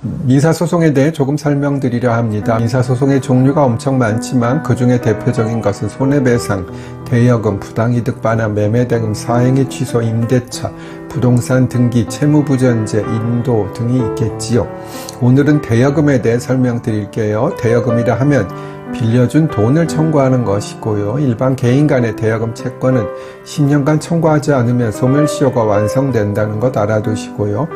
민사소송에 대해 조금 설명드리려 합니다. 민사소송의 종류가 엄청 많지만 그 중에 대표적인 것은 손해배상, 대여금, 부당이득 반환, 매매대금, 사행의 취소, 임대차, 부동산 등기, 채무부전제, 인도 등이 있겠지요. 오늘은 대여금에 대해 설명드릴게요. 대여금이라 하면 빌려준 돈을 청구하는 것이고요. 일반 개인 간의 대여금 채권은 10년간 청구하지 않으면 소멸시효가 완성된다는 것 알아두시고요.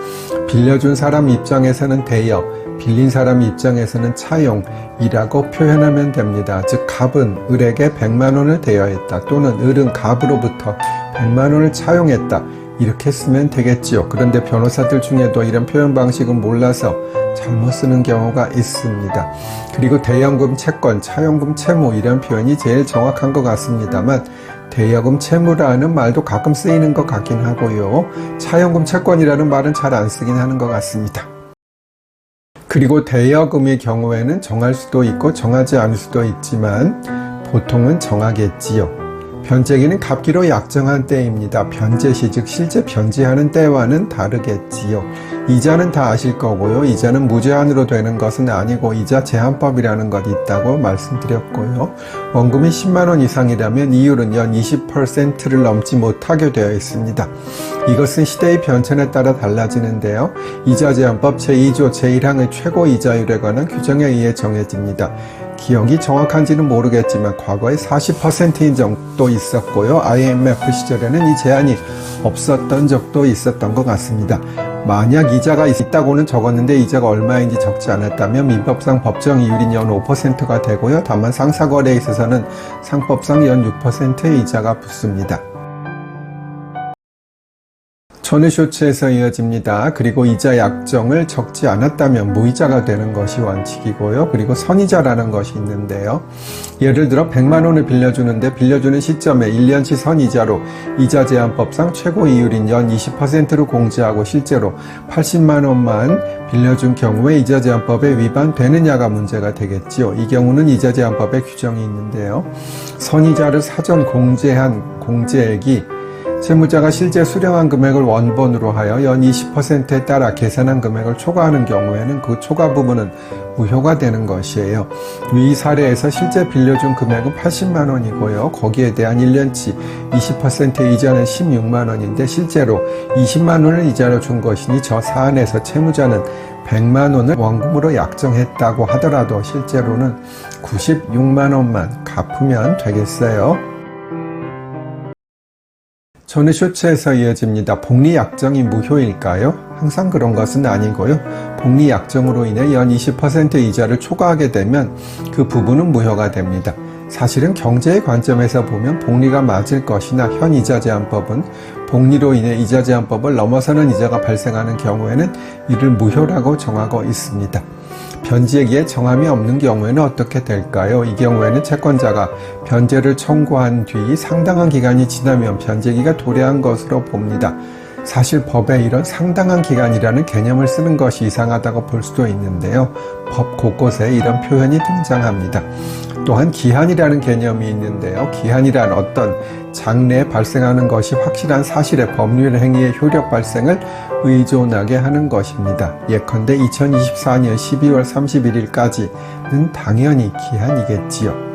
빌려준 사람 입장에서는 대여, 빌린 사람 입장에서는 차용이라고 표현하면 됩니다. 즉, 갑은 을에게 100만 원을 대여했다. 또는 을은 갑으로부터 100만 원을 차용했다. 이렇게 쓰면 되겠지요. 그런데 변호사들 중에도 이런 표현 방식은 몰라서 잘못 쓰는 경우가 있습니다. 그리고 대연금 채권, 차용금 채무 이런 표현이 제일 정확한 것 같습니다만 대여금 채무라는 말도 가끔 쓰이는 것 같긴 하고요. 차용금 채권이라는 말은 잘 안 쓰긴 하는 것 같습니다. 그리고 대여금의 경우에는 정할 수도 있고 정하지 않을 수도 있지만 보통은 정하겠지요. 변제기는 갑기로 약정한 때입니다. 변제시 즉 실제 변제하는 때와는 다르겠지요. 이자는 다 아실 거고요. 이자는 무제한으로 되는 것은 아니고 이자 제한법이라는 것 있다고 말씀드렸고요. 원금이 10만 원 이상이라면 이율은 연 20%를 넘지 못하게 되어 있습니다. 이것은 시대의 변천에 따라 달라지는데요. 이자 제한법 제2조 제1항의 최고 이자율에 관한 규정에 의해 정해집니다. 기억이 정확한지는 모르겠지만 과거에 40%인 적도 있었고요. IMF 시절에는 이 제한이 없었던 적도 있었던 것 같습니다. 만약 이자가 있다고는 적었는데 이자가 얼마인지 적지 않았다면 민법상 법정 이율인 연 5%가 되고요. 다만 상사거래에 있어서는 상법상 연 6%의 이자가 붙습니다. 전후쇼츠에서 이어집니다. 그리고 이자 약정을 적지 않았다면 무이자가 되는 것이 원칙이고요. 그리고 선이자라는 것이 있는데요. 예를 들어 100만 원을 빌려주는데 빌려주는 시점에 1년치 선이자로 이자 제한법상 최고 이율인 연 20%로 공제하고 실제로 80만 원만 빌려준 경우에 이자 제한법에 위반되느냐가 문제가 되겠지요. 이 경우는 이자 제한법에 규정이 있는데요. 선이자를 사전 공제한 공제액이 채무자가 실제 수령한 금액을 원본으로 하여 연 20%에 따라 계산한 금액을 초과하는 경우에는 그 초과 부분은 무효가 되는 것이에요. 위 사례에서 실제 빌려준 금액은 80만 원이고요. 거기에 대한 1년치 20% 이자는 16만 원인데 실제로 20만 원을 이자로 준 것이니 저 사안에서 채무자는 100만 원을 원금으로 약정했다고 하더라도 실제로는 96만 원만 갚으면 되겠어요. 전후 쇼츠에서 이어집니다. 복리 약정이 무효일까요? 항상 그런 것은 아니고요. 복리 약정으로 인해 연 20% 이자를 초과하게 되면 그 부분은 무효가 됩니다. 사실은 경제의 관점에서 보면 복리가 맞을 것이나 현 이자 제한법은 복리로 인해 이자 제한법을 넘어서는 이자가 발생하는 경우에는 이를 무효라고 정하고 있습니다. 변제기에 정함이 없는 경우에는 어떻게 될까요? 이 경우에는 채권자가 변제를 청구한 뒤 상당한 기간이 지나면 변제기가 도래한 것으로 봅니다. 사실 법에 이런 상당한 기간이라는 개념을 쓰는 것이 이상하다고 볼 수도 있는데요. 법 곳곳에 이런 표현이 등장합니다. 또한 기한이라는 개념이 있는데요. 기한이란 어떤 장래에 발생하는 것이 확실한 사실의 법률 행위의 효력 발생을 의존하게 하는 것입니다. 예컨대 2024년 12월 31일까지는 당연히 기한이겠지요.